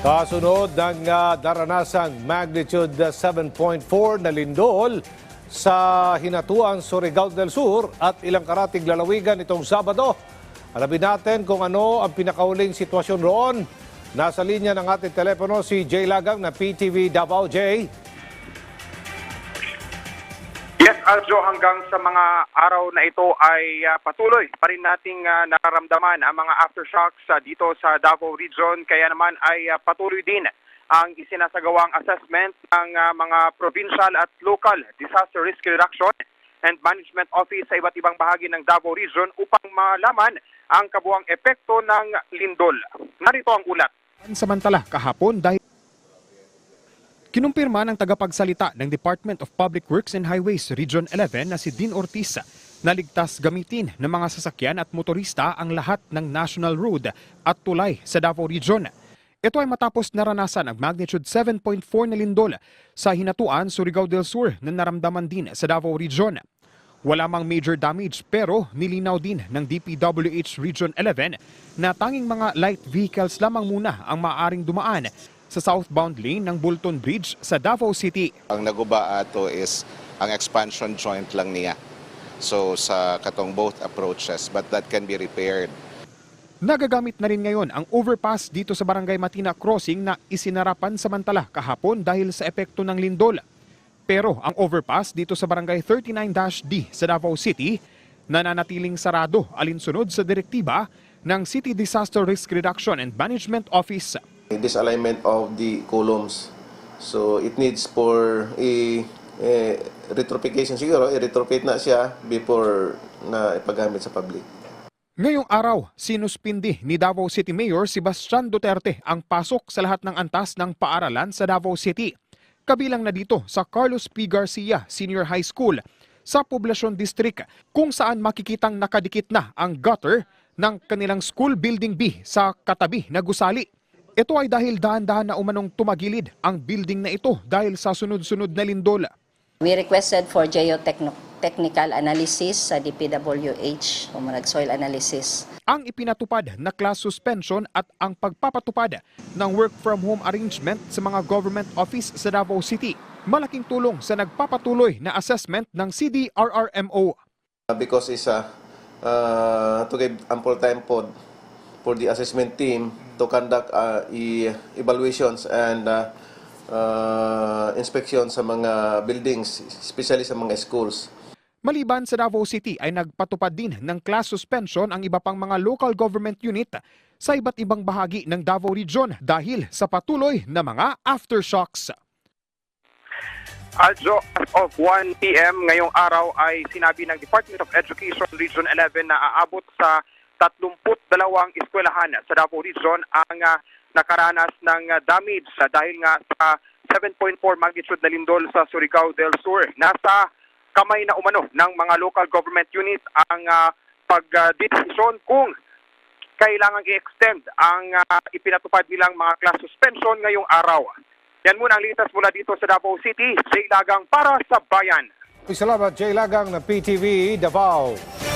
Kasunod ng uh, daranasang magnitude uh, 7.4 na lindol sa Hinatuan, Surigao del Sur at ilang karatig lalawigan itong Sabado. Alamin natin kung ano ang pinakauling sitwasyon roon. Nasa linya ng ating telepono si Jay Lagang na PTV Davao Jay. Yes, Aljo, hanggang sa mga araw na ito ay ah, patuloy pa rin nating ah, nararamdaman ang mga aftershocks ah, dito sa Davao Region. Kaya naman ay ah, patuloy din ang isinasagawang assessment ng ah, mga provincial at local disaster risk reduction and management office sa iba't ibang bahagi ng Davao Region upang malaman ang kabuang epekto ng lindol. Narito ang ulat. Samantala, kahapon dahil Kinumpirma ng tagapagsalita ng Department of Public Works and Highways Region 11 na si Dean Ortiz na ligtas gamitin ng mga sasakyan at motorista ang lahat ng National Road at tulay sa Davao Region. Ito ay matapos naranasan ang magnitude 7.4 na lindol sa Hinatuan, Surigao del Sur na naramdaman din sa Davao Region. Wala mang major damage pero nilinaw din ng DPWH Region 11 na tanging mga light vehicles lamang muna ang maaring dumaan sa southbound lane ng Bulton Bridge sa Davao City. Ang naguba ato is ang expansion joint lang niya. So sa katong both approaches but that can be repaired. Nagagamit na rin ngayon ang overpass dito sa Barangay Matina Crossing na isinarapan samantala kahapon dahil sa epekto ng lindol. Pero ang overpass dito sa Barangay 39-D sa Davao City nananatiling sarado alinsunod sa direktiba ng City Disaster Risk Reduction and Management Office. Disalignment of the columns. So it needs for a, a retrofittation siguro, i-retrofit na siya before na ipagamit sa public. Ngayong araw, sinuspindi ni Davao City Mayor Sebastian Duterte ang pasok sa lahat ng antas ng paaralan sa Davao City. Kabilang na dito sa Carlos P. Garcia Senior High School sa Poblacion District kung saan makikitang nakadikit na ang gutter ng kanilang school building B sa katabi na gusali. Ito ay dahil dahan-dahan na umanong tumagilid ang building na ito dahil sa sunod-sunod na lindol. We requested for geotechnical analysis sa DPWH, o soil analysis. ang ipinatupad na class suspension at ang pagpapatupad ng work from home arrangement sa mga government office sa Davao City. Malaking tulong sa nagpapatuloy na assessment ng CDRRMO. Uh, Because it's a, uh, to give ample time po for the assessment team to conduct uh, e- evaluations and uh, uh, inspection sa mga buildings, especially sa mga schools. Maliban sa Davao City ay nagpatupad din ng class suspension ang iba pang mga local government unit sa iba't ibang bahagi ng Davao Region dahil sa patuloy na mga aftershocks. As of 1 p.m. ngayong araw ay sinabi ng Department of Education Region 11 na aabot sa 32 eskwelahan sa Davao Region ang ah, nakaranas ng ah, damage ah, dahil nga sa 7.4 magnitude na lindol sa Surigao del Sur. Nasa kamay na umano ng mga local government unit ang uh, pagdesisyon kung kailangang i-extend ang ah, ipinatupad nilang mga class suspension ngayong araw. Yan muna ang litas mula dito sa Davao City. Jay Lagang para sa Bayan. Salamat Jay Lagang na PTV Davao.